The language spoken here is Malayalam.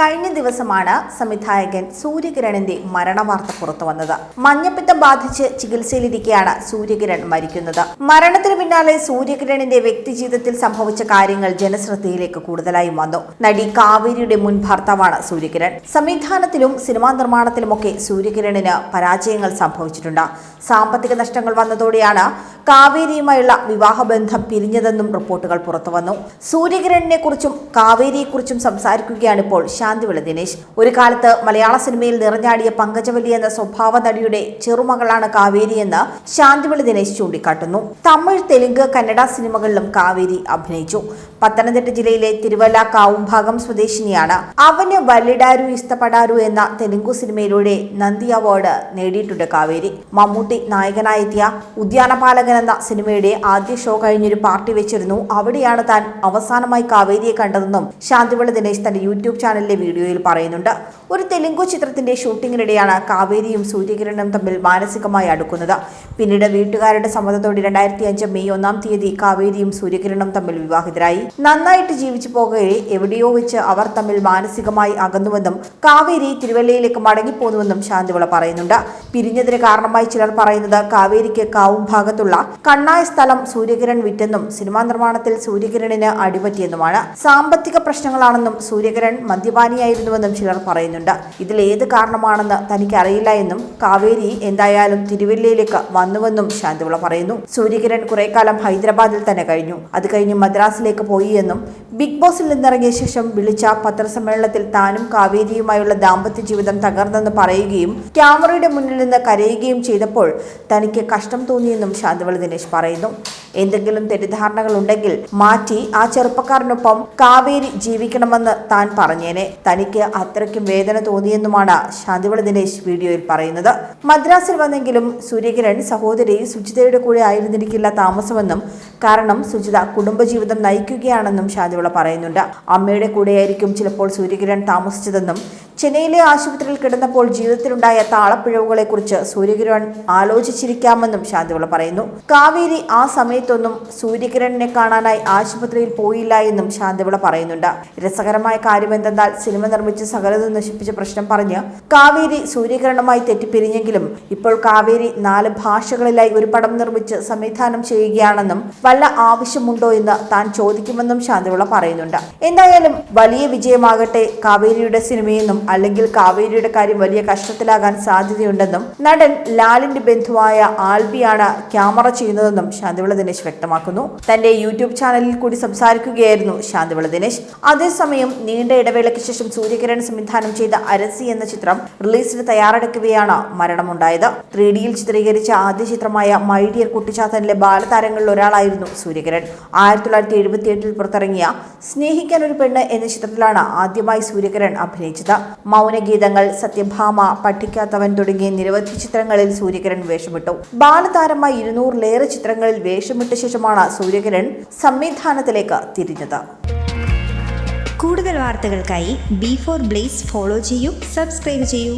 കഴിഞ്ഞ ദിവസമാണ് സംവിധായകൻ സൂര്യകിരണിന്റെ മരണവാർത്ത പുറത്തുവന്നത് മഞ്ഞപ്പിത്തം ബാധിച്ച് ചികിത്സയിലിരിക്കെയാണ് സൂര്യകിരൺ മരിക്കുന്നത്. മരണത്തിന് പിന്നാലെ സൂര്യകിരണിന്റെ വ്യക്തിജീവിതത്തിൽ സംഭവിച്ച കാര്യങ്ങൾ ജനശ്രദ്ധയിലേക്ക് കൂടുതലായും വന്നു. നടി കാവേരിയുടെ മുൻ ഭർത്താവാണ് സൂര്യകിരൺ. സംവിധാനത്തിലും സിനിമാ നിർമ്മാണത്തിലുമൊക്കെ സൂര്യകിരണിന് പരാജയങ്ങൾ സംഭവിച്ചിട്ടുണ്ട്. സാമ്പത്തിക നഷ്ടങ്ങൾ വന്നതോടെയാണ് കാവേരിയുമായുള്ള വിവാഹബന്ധം പിരിഞ്ഞതെന്നും റിപ്പോർട്ടുകൾ പുറത്തുവന്നു. സൂര്യകിരണിനെ കുറിച്ചും കാവേരിയെക്കുറിച്ചും സംസാരിക്കുകയാണ് ഇപ്പോൾ ശാന്തിവിള ദിനേശ്. ഒരു കാലത്ത് മലയാള സിനിമയിൽ നിറഞ്ഞാടിയ പങ്കജവലി എന്ന സ്വഭാവ നടിയുടെ ചെറുമകളാണ് കാവേരിയെന്ന് ശാന്തിവിള ദിനേശ് ചൂണ്ടിക്കാട്ടുന്നു. തമിഴ് തെലുങ്ക് കന്നഡ സിനിമകളിലും കാവേരി അഭിനയിച്ചു. പത്തനംതിട്ട ജില്ലയിലെ തിരുവല്ല കാവുംഭാഗം സ്വദേശിനിയാണ്. അവന് വല്ലിടാരു ഇഷ്ടപ്പെടാരു എന്ന തെലുങ്കു സിനിമയിലൂടെ നന്ദി അവാർഡ് നേടിയിട്ടുണ്ട് കാവേരി. മമ്മൂട്ടി നായകനായെത്തിയ ഉദ്യാനപാലകൻ എന്ന സിനിമയുടെ ആദ്യ ഷോ കഴിഞ്ഞൊരു പാർട്ടി വെച്ചിരുന്നു. അവിടെയാണ് താൻ അവസാനമായി കാവേരിയെ കണ്ടതെന്നും ശാന്തിവിള ദിനേശ് തന്റെ യൂട്യൂബ് ചാനലിലെ വീഡിയോയിൽ പറയുന്നുണ്ട്. ഒരു തെലുങ്കു ചിത്രത്തിന്റെ ഷൂട്ടിങ്ങിനിടെയാണ് കാവേരിയും സൂര്യകിരണും തമ്മിൽ മാനസികമായി അടുക്കുന്നത്. പിന്നീട് വീട്ടുകാരുടെ സമ്മതത്തോടെ രണ്ടായിരത്തി അഞ്ച് മെയ് ഒന്നാം തീയതി കാവേരിയും സൂര്യകിരണും തമ്മിൽ വിവാഹിതരായി. നന്നായിട്ട് ജീവിച്ചു പോകുകയെ എവിടെയോ വെച്ച് അവർ തമ്മിൽ മാനസികമായി അകന്നുവെന്നും കാവേരി തിരുവല്ലയിലേക്ക് മടങ്ങിപ്പോന്നുവെന്നും ശാന്തിവിള പറയുന്നുണ്ട്. പിരിഞ്ഞതിന് കാരണമായി ചിലർ പറയുന്നത് കാവേരിക്ക് കാവും ഭാഗത്തുള്ള കണ്ണായ സ്ഥലം സൂര്യകിരൺ വിറ്റെന്നും സിനിമാ നിർമ്മാണത്തിൽ സൂര്യകിരണിന് അടിപറ്റിയെന്നുമാണ് സാമ്പത്തിക പ്രശ്നങ്ങളാണെന്നും സൂര്യകിരൺ മദ്യപാനിയായിരുന്നുവെന്നും ചിലർ പറയുന്നുണ്ട്. ഇതിൽ ഏത് കാരണമാണെന്ന് തനിക്ക് അറിയില്ല എന്നും കാവേരി എന്തായാലും തിരുവല്ലയിലേക്ക് വന്നുവെന്നും ശാന്തിവിള പറയുന്നു. സൂര്യകിരൺ കുറെ കാലം ഹൈദരാബാദിൽ തന്നെ കഴിഞ്ഞു. അത് കഴിഞ്ഞ് മദ്രാസിലേക്ക് പോയി എന്നും ബിഗ് ബോസിൽ നിന്നിറങ്ങിയ ശേഷം വിളിച്ച പത്രസമ്മേളനത്തിൽ താനും കാവേരിയുമായുള്ള ദാമ്പത്യ ജീവിതം തകർന്നെന്ന് പറയുകയും ക്യാമറയുടെ മുന്നിൽ നിന്ന് കരയുകയും ചെയ്തപ്പോൾ തനിക്ക് കഷ്ടം തോന്നിയെന്നും ശാന്തിവള ദിനേശ് പറയുന്നു. എന്തെങ്കിലും തെറ്റിദ്ധാരണകൾ ഉണ്ടെങ്കിൽ മാറ്റി ആ ചെറുപ്പക്കാരനൊപ്പം കാവേരി ജീവിക്കണമെന്ന് താൻ പറഞ്ഞേനെ. തനിക്ക് അത്രയ്ക്കും വേദന തോന്നിയെന്നുമാണ് ശാന്തിവള ദിനേശ് വീഡിയോയിൽ പറയുന്നത്. മദ്രാസിൽ വന്നെങ്കിലും സൂര്യകിരൺ സഹോദരി സുജിതയുടെ കൂടെ ആയിരുന്നിരിക്കില്ല താമസമെന്നും കാരണം സുജിത കുടുംബജീവിതം നയിക്കുകയാണെന്നും ശാന്തിവിള പറയുന്നുണ്ട്. അമ്മയുടെ കൂടെയായിരിക്കും ചിലപ്പോൾ സൂര്യകിരൺ താമസിച്ചതെന്നും ചെന്നൈയിലെ ആശുപത്രിയിൽ കിടന്നപ്പോൾ ജീവിതത്തിലുണ്ടായ താളപ്പിഴവുകളെക്കുറിച്ച് സൂര്യകിരൺ ആലോചിച്ചിരിക്കാമെന്നും ശാന്തിവിള പറയുന്നു. കാവേരി ആ സമയത്തൊന്നും സൂര്യകിരണിനെ കാണാനായി ആശുപത്രിയിൽ പോയില്ല എന്നും ശാന്തിവിള പറയുന്നുണ്ട്. രസകരമായ കാര്യം എന്തെന്നാൽ സിനിമ നിർമ്മിച്ച് സകലതും നശിപ്പിച്ച പ്രശ്നം പറഞ്ഞ് കാവേരി സൂര്യകിരണുമായി തെറ്റിപ്പിരിഞ്ഞെങ്കിലും ഇപ്പോൾ കാവേരി നാല് ഭാഷകളിലായി ഒരു പടം നിർമ്മിച്ച് സംവിധാനം ചെയ്യുകയാണെന്നും വല്ല ആവശ്യമുണ്ടോ എന്ന് താൻ ചോദിക്കുമെന്നും ശാന്തിവിള പറയുന്നുണ്ട്. എന്തായാലും വലിയ വിജയമാകട്ടെ കാവേരിയുടെ സിനിമയെന്നും അല്ലെങ്കിൽ കാവേരിയുടെ കാര്യം വലിയ കഷ്ടത്തിലാകാൻ സാധ്യതയുണ്ടെന്നും നടൻ ലാലിന്റെ ബന്ധുവായ ആൽബിയാണ് ക്യാമറ ചെയ്യുന്നതെന്നും ശാന്തിവിള ദിനേശ് വ്യക്തമാക്കുന്നു. തന്റെ യൂട്യൂബ് ചാനലിൽ കൂടി സംസാരിക്കുകയായിരുന്നു ശാന്തിവിള ദിനേശ്. അതേസമയം നീണ്ട ഇടവേളയ്ക്ക് ശേഷം സൂര്യകിരൺ സംവിധാനം ചെയ്ത അരസി എന്ന ചിത്രം റിലീസിന് തയ്യാറെടുക്കുകയാണ് മരണമുണ്ടായത്. ത്രീ ഡിയിൽ ചിത്രീകരിച്ച ആദ്യ ചിത്രമായ മൈ ഡിയർ കുട്ടിച്ചാത്തനിലെ ബാലതാരങ്ങളിൽ ഒരാളായിരുന്നു സൂര്യകിരൺ ആയിരത്തി തൊള്ളായിരത്തി എഴുപത്തി എട്ടിൽ പുറത്തിറങ്ങിയ സ്നേഹിക്കാൻ ഒരു പെണ്ണ് എന്ന ചിത്രത്തിലാണ് ആദ്യമായി സൂര്യകിരൺ അഭിനയിച്ചത്. മൗനഗീതങ്ങൾ സത്യഭാമ പഠിക്കാത്തവൻ തുടങ്ങിയ നിരവധി ചിത്രങ്ങളിൽ സൂര്യകിരൺ വേഷമിട്ടു. ബാലതാരമായി ഇരുന്നൂറിലേറെ ചിത്രങ്ങളിൽ വേഷമിട്ട ശേഷമാണ് സൂര്യകിരൺ സംവിധാനത്തിലേക്ക് തിരിഞ്ഞത്. കൂടുതൽ വാർത്തകൾക്കായി ബി ഫോർ ബ്ലേസ് ഫോളോ ചെയ്യൂ സബ്സ്ക്രൈബ് ചെയ്യൂ.